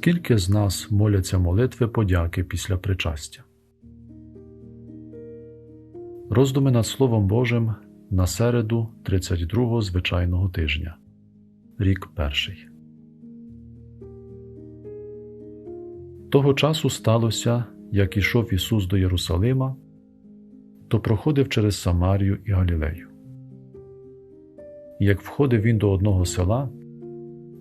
Скільки з нас моляться молитви подяки після причастя? Роздуми над Словом Божим на середу 32-го звичайного тижня. Рік перший. Того часу сталося, як ішов Ісус до Єрусалима, то проходив через Самарію і Галілею. Як входив він до одного села,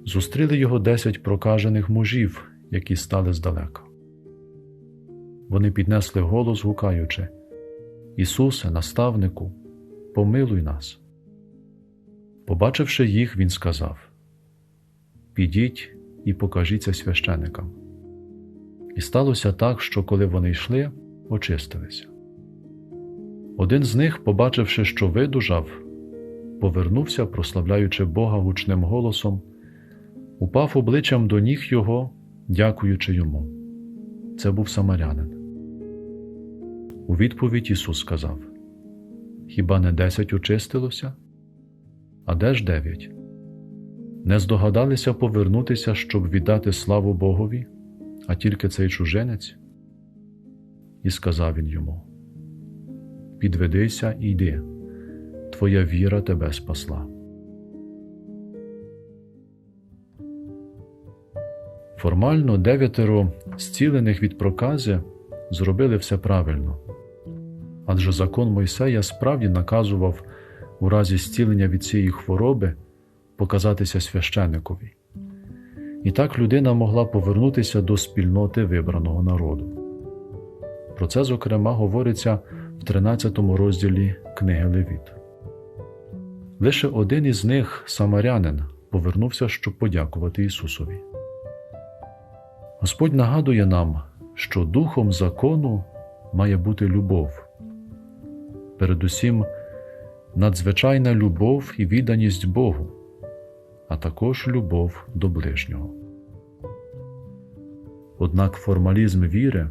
зустріли його десять прокажених мужів, які стали здалека. Вони піднесли голос, гукаючи Ісусе, наставнику, помилуй нас. Побачивши їх, Він сказав Підіть і покажіться священикам. І сталося так, що коли вони йшли, очистилися. Один з них, побачивши, що видужав, повернувся, прославляючи Бога гучним голосом, упав обличчям до ніг його, дякуючи йому. Це був самарянин. У відповідь Ісус сказав: Хіба не десять очистилося? А де ж дев'ять? Не здогадалися повернутися, щоб віддати славу Богові, а тільки цей чужинець? І сказав він йому: Підведися і йди, твоя віра тебе спасла. Формально дев'ятеро зцілених від прокази зробили все правильно, адже закон Мойсея справді наказував у разі зцілення від цієї хвороби показатися священикові. І так людина могла повернутися до спільноти вибраного народу. Про це, зокрема, говориться в 13 розділі книги Левіт. Лише один із них, самарянин, повернувся, щоб подякувати Ісусові. Господь нагадує нам, що духом закону має бути любов, передусім надзвичайна любов і відданість Богу, а також любов до ближнього. Однак формалізм віри,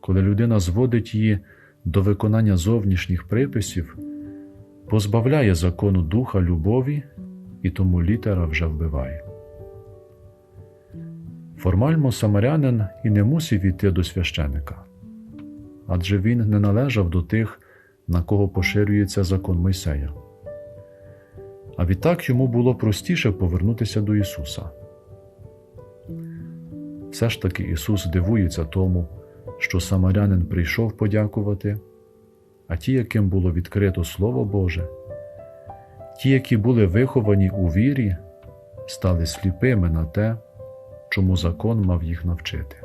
коли людина зводить її до виконання зовнішніх приписів, позбавляє закону духа любові і тому літера вже вбиває. Формально самарянин і не мусив іти до священика, адже він не належав до тих, на кого поширюється закон Мойсея. А відтак йому було простіше повернутися до Ісуса. Все ж таки Ісус дивується тому, що самарянин прийшов подякувати, а ті, яким було відкрито Слово Боже, ті, які були виховані у вірі, стали сліпими на те, чому закон мав їх навчити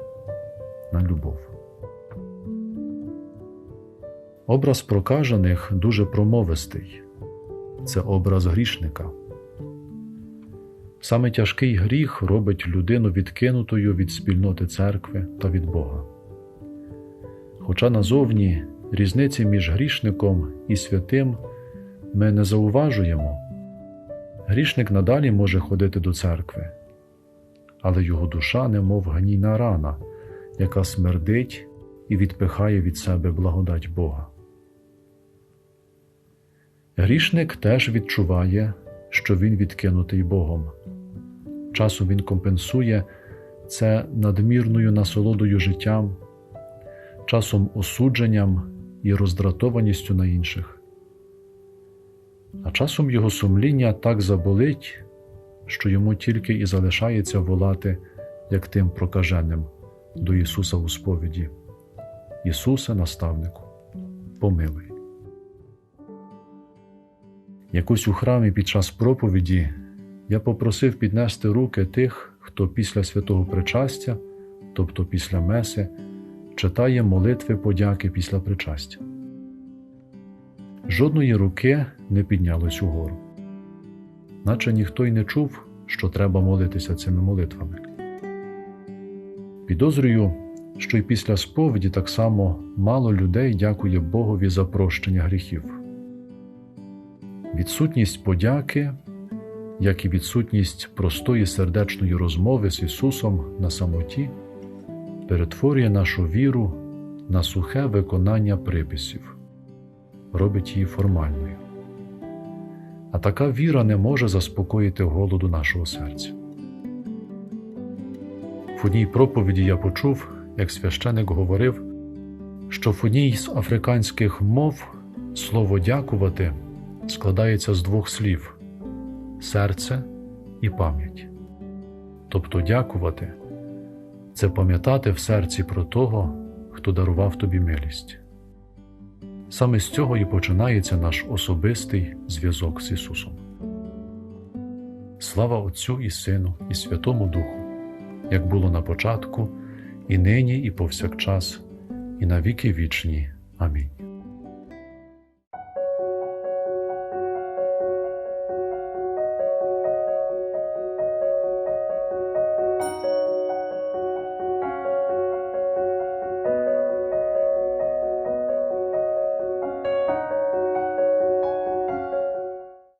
на любов. Образ прокажених дуже промовистий це образ грішника. Саме тяжкий гріх робить людину відкинутою від спільноти церкви та від Бога. Хоча назовні різниці між грішником і святим ми не зауважуємо, грішник надалі може ходити до церкви, але його душа немов гнійна рана, яка смердить і відпихає від себе благодать Бога. Грішник теж відчуває, що він відкинутий Богом. Часом він компенсує це надмірною насолодою життям, часом осудженням і роздратованістю на інших. А часом його сумління так заболить, що йому тільки і залишається волати, як тим прокаженим, до Ісуса у сповіді. Ісусе, наставнику, помилуй. Якось у храмі під час проповіді я попросив піднести руки тих, хто після святого причастя, тобто після Меси, читає молитви подяки після причастя. Жодної руки не піднялось угору, наче ніхто й не чув, що треба молитися цими молитвами. Підозрюю, що й після сповіді так само мало людей дякує Богові за прощення гріхів. Відсутність подяки, як і відсутність простої сердечної розмови з Ісусом на самоті, перетворює нашу віру на сухе виконання приписів, робить її формальною. А така віра не може заспокоїти голоду нашого серця. В одній проповіді я почув, як священик говорив, що в одній з африканських мов слово дякувати складається з двох слів серце і пам'ять. Тобто дякувати це пам'ятати в серці про того, хто дарував тобі милість. Саме з цього і починається наш особистий зв'язок з Ісусом. Слава Отцю і Сину, і Святому Духу, як було на початку, і нині, і повсякчас, і на віки вічні. Амінь.